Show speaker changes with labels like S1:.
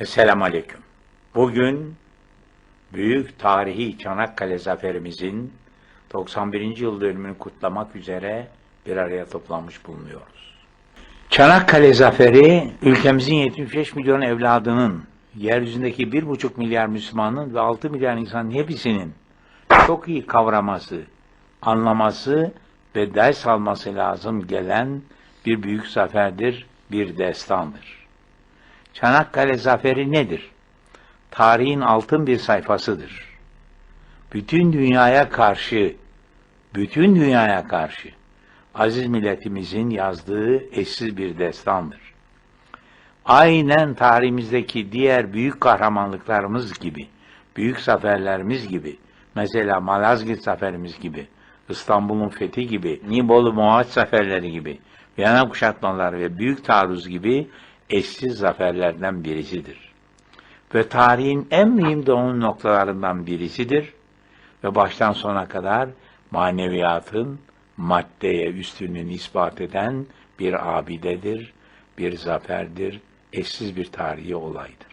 S1: Esselamu Aleyküm. Bugün büyük tarihi Çanakkale zaferimizin 91. yıl dönümünü kutlamak üzere bir araya toplanmış bulunuyoruz. Çanakkale zaferi ülkemizin 75 milyon evladının, yeryüzündeki 1,5 milyar Müslümanın ve 6 milyar insanın hepsinin çok iyi kavraması, anlaması ve ders alması lazım gelen bir büyük zaferdir, bir destandır. Çanakkale Zaferi nedir? Tarihin altın bir sayfasıdır. Bütün dünyaya karşı, bütün dünyaya karşı aziz milletimizin yazdığı eşsiz bir destandır. Aynen tarihimizdeki diğer büyük kahramanlıklarımız gibi, büyük zaferlerimiz gibi, mesela Malazgirt zaferimiz gibi, İstanbul'un fethi gibi, Nibolu Mohaç zaferleri gibi, Viyana kuşatmaları ve Büyük Taarruz gibi eşsiz zaferlerden birisidir. Ve tarihin en mühim doğum noktalarından birisidir ve baştan sona kadar maneviyatın maddeye üstünlüğünü ispat eden bir abidedir, bir zaferdir, eşsiz bir tarihi olaydır.